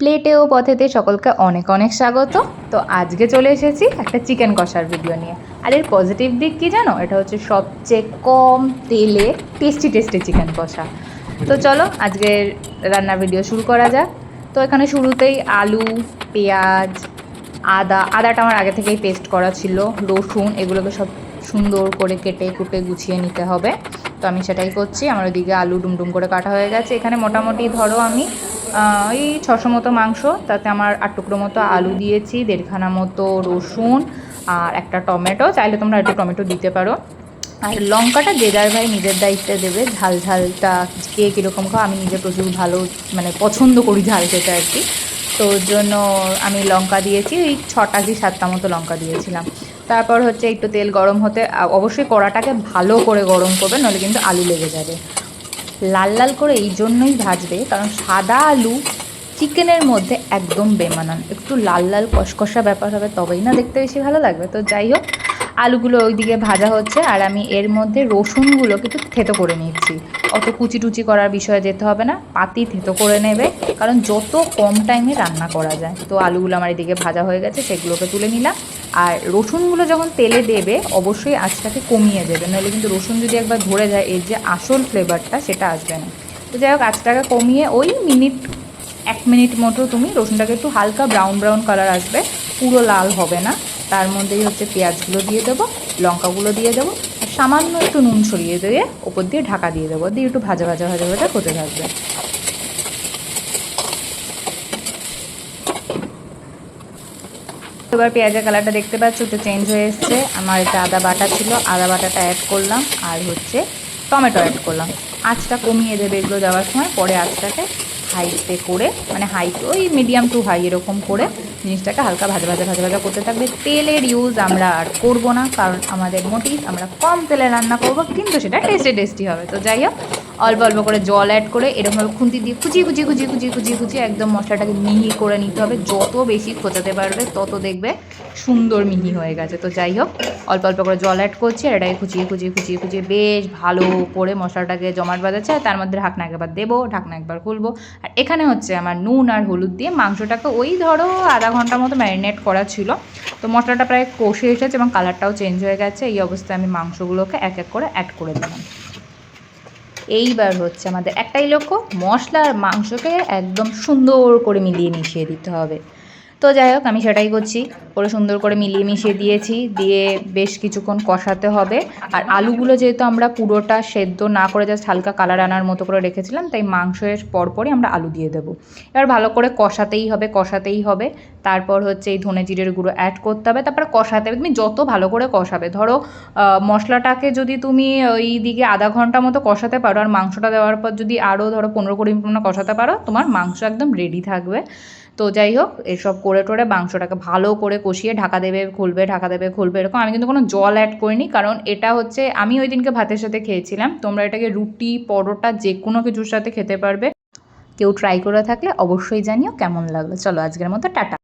প্লেটে ও পথেতে সকলকে অনেক অনেক স্বাগত। তো আজকে চলে এসেছি একটা চিকেন কষার ভিডিও নিয়ে। আর এর পজিটিভ দিক কি জানো? এটা হচ্ছে সবচেয়ে কম তেলে টেস্টি টেস্টি চিকেন কষা। তো চলো, আজকের রান্নার ভিডিও শুরু করা যাক। তো এখানে শুরুতেই আলু, পেঁয়াজ, আদা, আদাটা আমার আগে থেকেই পেস্ট করা ছিল, রসুন, এগুলোকে সব সুন্দর করে কেটে কুটে গুছিয়ে নিতে হবে। তো আমি সেটাই করছি। আমার ওদিকে আলু ডুমডুম করে কাটা হয়ে গেছে। এখানে মোটামুটি ধরো আমি ওই ছশো মতো মাংস, তাতে আমার আট টুকরো মতো আলু দিয়েছি, দেড়খানা মতো রসুন আর একটা টমেটো। চাইলে তোমরা একটু টমেটো দিতে পারো। আর লঙ্কাটা যে যার ভাই নিজের দায়িত্বে দেবে, ঝাল ঝালটা কে কীরকম খাও, আমি নিজে প্রচুর ভালো মানে পছন্দ করি ঝাল খেতে আর কি। তো জন্য আমি লঙ্কা দিয়েছি, ওই ছটা কি সাতটা মতো লঙ্কা দিয়েছিলাম। তারপর হচ্ছে একটু তেল গরম হতে অবশ্যই কড়াটাকে ভালো করে গরম করবে নাহলে কিন্তু আলু লেগে যাবে। লাল লাল করে এই জন্যই ভাজবে, কারণ সাদা আলু চিকেনের মধ্যে একদম বেমানান। একটু লাল লাল কষকষা ব্যাপার হবে, তবেই না দেখতে বেশি ভালো লাগবে। তো যাই হোক, আলুগুলো ওইদিকে ভাজা হচ্ছে, আর আমি এর মধ্যে রসুনগুলো কিন্তু থেতো করে নিচ্ছি। অত কুচি টুচি করার বিষয়ে যেতে হবে না, পাতি থেতো করে নেবে, কারণ যত কম টাইমে রান্না করা যায়। তো আলুগুলো আমার এদিকে ভাজা হয়ে গেছে, সেগুলোকে তুলে নিলাম। আর রসুনগুলো যখন তেলে দেবে, অবশ্যই আঁচটাকে কমিয়ে দেবে। নাহলে কিন্তু রসুন যদি একবার ধরে যায়, এর যে আসল ফ্লেভারটা সেটা আসবে না। তো যাই হোক, আঁচটাকে কমিয়ে ওই মিনিট, এক মিনিট মতো তুমি রসুনটাকে একটু হালকা ব্রাউন ব্রাউন কালার আসবে। পুরো লাল হবে না। তার মধ্যেই হচ্ছে পেঁয়াজগুলো দিয়ে দেবো, লঙ্কাগুলো দিয়ে দেবো, আর সামান্য একটু নুন ছড়িয়ে দিয়ে ওপর দিয়ে ঢাকা দিয়ে দেবো। দিয়ে একটু ভাজা ভাজা ভাজা ভাজা হতে থাকবে। এবার পেঁয়াজের কালারটা দেখতে পাচ্ছ, একটু চেঞ্জ হয়ে এসছে। আমার এটা আদা বাটা ছিল, আদা বাটাটা অ্যাড করলাম, আর হচ্ছে টমেটো অ্যাড করলাম। আঁচটা কমিয়ে দেবে এগুলো দেওয়ার সময়, পরে আঁচটাকে হাইতে করে মানে হাই ওই মিডিয়াম টু হাই এরকম করে জিনিসটাকে হালকা ভাজা ভাজা ভাজা ভাজা করতে থাকবে। তেলের ইউজ আমরা আর করব না, কারণ আমাদের মোটিভ আমরা কম তেলে রান্না করব, কিন্তু সেটা টেস্টি টেস্টি হবে। তো যাই হোক অল্প অল্প করে জল অ্যাড করে এরকমভাবে খুন্তি দিয়ে কুচিয়ে কুচিয়ে কুচিয়ে কুচিয়ে কুচিয়ে কুচিয়ে একদম মশলাটাকে মিহি করে নিতে হবে। যত বেশি খোঁচাতে পারবে, তত দেখবে সুন্দর মিহি হয়ে গেছে। তো যাই হোক, অল্প অল্প করে জল অ্যাড করছি আর এটাকে কুচিয়ে কুচিয়ে কুচিয়ে কুচিয়ে বেশ ভালো করে মশলাটাকে জমাট বাঁধাচ্ছে আর তার মধ্যে ঢাকনা একবার দেবো, ঢাকনা একবার খুলবো। আর এখানে হচ্ছে আমার নুন আর হলুদ দিয়ে মাংসটাকে ওই ধরো আধা ঘণ্টার মতো ম্যারিনেট করা ছিল। তো মশলাটা প্রায় কষে এসেছে এবং কালারটাও চেঞ্জ হয়ে গেছে। এই অবস্থায় আমি মাংসগুলোকে এক এক করে অ্যাড করে দিলাম। এইবার হচ্ছে আমাদের একটাই লক্ষ্য, মশলা আর মাংসকে একদম সুন্দর করে মিলিয়ে মিশিয়ে দিতে হবে। তো যাই হোক, আমি সেটাই করছি। করে সুন্দর করে মিলিয়ে মিশিয়ে দিয়েছি, দিয়ে বেশ কিছুক্ষণ কষাতে হবে। আর আলুগুলো যেহেতু আমরা পুরোটা সেদ্ধ না করে জাস্ট হালকা কালার আনার মতো করে রেখেছিলাম, তাই মাংসের পরপরই আমরা আলু দিয়ে দেবো। এবার ভালো করে কষাতেই হবে কষাতেই হবে। তারপর হচ্ছে এই ধনে জিরের গুঁড়ো অ্যাড করতে হবে। তারপরে কষাতে হবে, তুমি যত ভালো করে কষাবে। ধরো মশলাটাকে যদি তুমি ওই দিকে আধা ঘণ্টা মতো কষাতে পারো, আর মাংসটা দেওয়ার পর যদি আরও ধরো পনেরো কুড়ি মিনিট কষাতে পারো, তোমার মাংস একদম রেডি থাকবে। তো যাই হোক, এসব করে টোরে মাংসটাকে ভালো করে কষিয়ে ঢাকা দেবে, খুলবে, ঢাকা দেবে, খুলবে, এরকম। আমি কিন্তু কোনো জল অ্যাড করিনি, কারণ এটা হচ্ছে, আমি ওই দিনকে ভাতের সাথে খেয়েছিলাম। তোমরা এটাকে রুটি, পরোটা, যে কোনো কিছুর সাথে খেতে পারবে। কেউ ট্রাই করে থাকলে অবশ্যই জানিও কেমন লাগল। চলো, আজকের মতো টাটা।